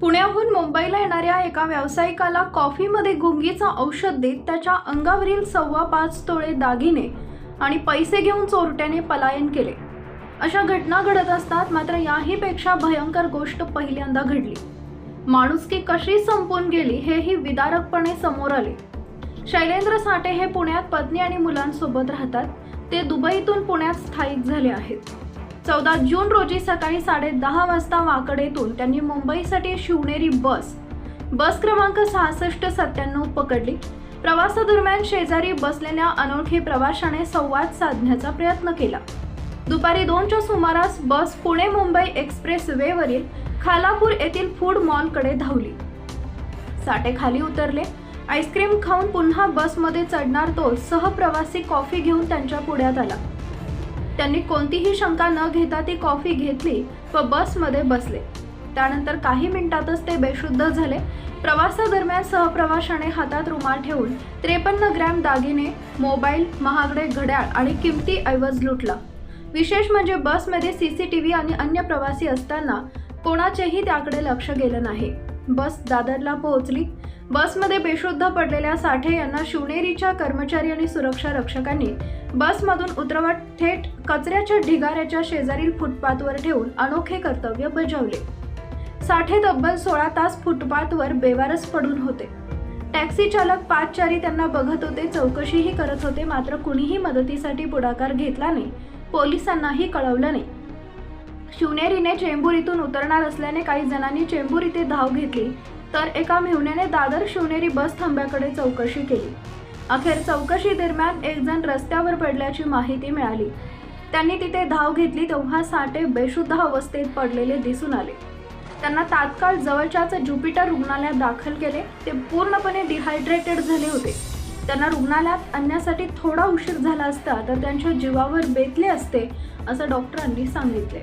पुण्याहून मुंबईला येणाऱ्या एका व्यावसायिकाला कॉफीमध्ये गुंगीचं औषध देत त्याच्या अंगावरील सव्वा पाच तोळे दागिने आणि पैसे घेऊन चोरट्याने पलायन केले. अशा घटना घडत असतात मात्र याहीपेक्षा भयंकर गोष्ट पहिल्यांदा घडली. माणुसकी कशी संपून गेली हेही विदारकपणे समोर आले. शैलेंद्र साठे हे पुण्यात पत्नी आणि मुलांसोबत राहतात. ते दुबईतून पुण्यात स्थायिक झाले आहेत. चौदा जून रोजी सकाळी साडे दहा वाजता वाकडेतून त्यांनी मुंबईसाठी शिवनेरी बस बस क्रमांक सहासष्ट सत्त्याण्णव पकडली. प्रवासादरम्यान शेजारी बसलेल्या अनोळखी प्रवाशाने संवाद साधण्याचा प्रयत्न केला. दुपारी दोनच्या सुमारास बस पुणे मुंबई एक्सप्रेस वेवरील खालापूर येथील फूड मॉलकडे धावली. साठे खाली उतरले. आईस्क्रीम खाऊन पुन्हा बसमध्ये चढणार तो सहप्रवासी कॉफी घेऊन त्यांच्या पुढ्यात आला. त्यांनी कोणतीही शंका न घेता ती कॉफी घेतली व बसमध्ये बसले. त्यानंतर काही मिनिटातच ते बेशुद्ध झाले. प्रवासादरम्यान सहप्रवाशाने हातात रुमाल ठेवून त्रेपन्न ग्रॅम दागिने मोबाईल महागडे घड्याळ आणि किमती ऐवज लुटला. विशेष म्हणजे बसमध्ये सी सी टी व्ही आणि अन्य प्रवासी असताना कोणाचेही त्याकडे लक्ष गेलं नाही. बस दादरला पोहोचली. बसमध्ये बेशुद्ध पडलेल्या साठे यांना शिवनेरीच्या कर्मचारी आणि सुरक्षा रक्षकांनी बसमधून उतरवत थेट कचऱ्याच्या ढिगाऱ्याच्या शेजारील फुटपाथवर ठेवून अनोखे कर्तव्य बजावले. साठे तब्बल सोळा तास फुटपाथवर बेवारस पडून होते. टॅक्सी चालक पाचचारी त्यांना बघत होते चौकशीही करत होते मात्र कुणीही मदतीसाठी पुढाकार घेतला नाही पोलिसांनाही कळवलं नाही. शिवनेरीने चेंबूर इथून उतरणार असल्याने काही जणांनी चेंबूर इथे धाव घेतली तर एका मेहुण्याने दादर शिवनेरी बस थांब्याकडे चौकशी केली. अखेर चौकशी दरम्यान एक जण रस्त्यावर पडल्याची माहिती मिळाली. त्यांनी तिथे धाव घेतली तेव्हा साठे बेशुद्ध अवस्थेत पडलेले दिसून आले. त्यांना तात्काळ जवळच्याच ज्युपिटर रुग्णालयात दाखल केले. ते पूर्णपणे डिहायड्रेटेड झाले होते. त्यांना रुग्णालयात आणण्यासाठी थोडा उशीर झाला असता तर त्यांच्या जीवावर बेतले असते असं डॉक्टरांनी सांगितले.